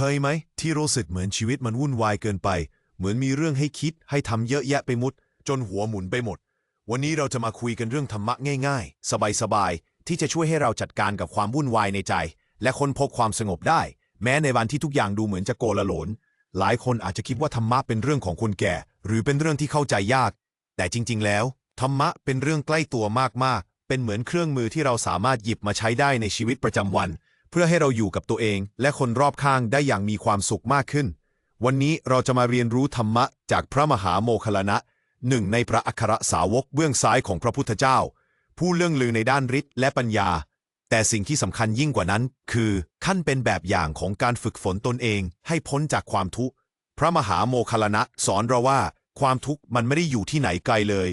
เคยไหม ที่รู้สึกเหมือนชีวิตมันวุ่นวายเกินไป เหมือนมีเรื่องให้คิดให้ทำเยอะแยะไปหมดจนหัวหมุนไปหมด วันนี้เราจะมาคุยกันเรื่องธรรมะง่าย ๆ สบายๆที่จะช่วยให้เราจัดการกับความวุ่นวายในใจ และค้นพบความสงบได้ แม้ในวันที่ทุกอย่างดูเหมือนจะโกลาหลน หลายคนอาจจะคิดว่าธรรมะเป็นเรื่องของคนแก่ หรือเป็นเรื่องที่เข้าใจยาก แต่จริง ๆ แล้ว ธรรมะเป็นเรื่องใกล้ตัวมากๆ เป็นเหมือนเครื่องมือที่เราสามารถหยิบมาใช้ได้ในชีวิตประจำวัน เพื่อให้เราอยู่กับตัวเองและคนรอบข้างได้อย่างมีความสุขมากขึ้น วันนี้เราจะมาเรียนรู้ธรรมะจากพระมหาโมคลนะหนึ่งในพระอัครสาวกเบื้องซ้ายของพระพุทธเจ้า ผู้เรื่องลือในด้านฤทธิ์และปัญญา แต่สิ่งที่สำคัญยิ่งกว่านั้น คือขั้นเป็นแบบอย่างของการฝึกฝนตนเองให้พ้นจากความทุกข์ พระมหาโมคลนะสอนเราว่า ความทุกข์มันไม่ได้อยู่ที่ไหนไกลเลย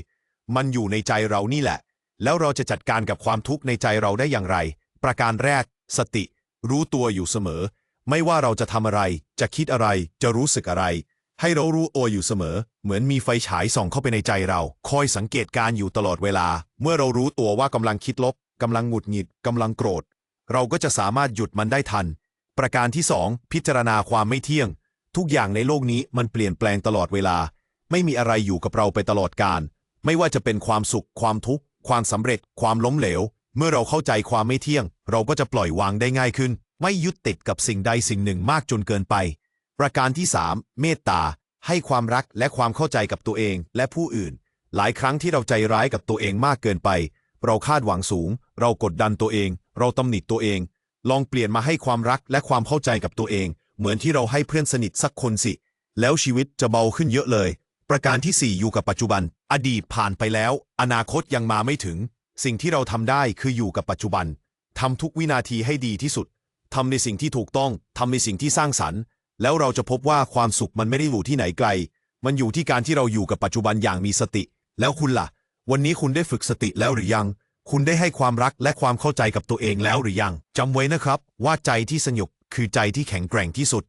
มันอยู่ในใจเรานี่แหละ แล้วเราจะจัดการกับความทุกข์ในใจเราได้อย่างไร ประการแรก สติ รู้ตัวอยู่เสมอ ไม่ว่าเราจะทำอะไร จะคิดอะไร จะรู้สึกอะไร ให้เรารู้ตัวอยู่เสมอ เหมือนมีไฟฉายส่องเข้าไปในใจเรา คอยสังเกตการอยู่ตลอดเวลา เมื่อเรารู้ตัวว่ากำลังคิดลบกำลังหงุดหงิดกำลังโกรธ เราก็จะสามารถหยุดมันได้ทัน ประการที่สองพิจารณาความไม่เที่ยง ทุกอย่างในโลกนี้มันเปลี่ยนแปลงตลอดเวลา ไม่มีอะไรอยู่กับเราไปตลอดกาลไม่ว่าจะเป็นความสุข ความทุกข์ ความสำเร็จ ความล้มเหลว เมื่อเราเข้าใจความไม่เที่ยง เราก็จะปล่อยวางได้ง่ายขึ้น ไม่ยึดติดกับสิ่งใดสิ่งหนึ่งมากจนเกินไป ประการที่ 3 เมตตา ให้ความรักและความเข้าใจกับตัวเองและผู้อื่น หลายครั้งที่เราใจร้ายกับตัวเองมากเกินไป เราคาดหวังสูง เรากดดันตัวเอง เราตำหนิตัวเอง ลองเปลี่ยนมาให้ความรักและความเข้าใจกับตัวเอง เหมือนที่เราให้เพื่อนสนิทสักคนสิ แล้วชีวิตจะเบาขึ้นเยอะเลย ประการที่ 4 อยู่กับปัจจุบัน อดีตผ่านไปแล้ว อนาคตยังมาไม่ถึง สิ่งที่เราทำได้คืออยู่กับปัจจุบันทำทุกวินาทีให้ดีที่สุดทำในสิ่งที่ถูกต้องทำในสิ่งที่สร้างสรรค์ แล้วเราจะพบว่าความสุขมันไม่ได้อยู่ที่ไหนไกล มันอยู่ที่การที่เราอยู่กับปัจจุบันอย่างมีสติ แล้วคุณล่ะ วันนี้คุณได้ฝึกสติแล้วหรือยัง คุณได้ให้ความรักและความเข้าใจกับตัวเองแล้วหรือยังจำไว้นะครับ ว่าใจที่สงบคือใจที่แข็งแกร่งที่สุด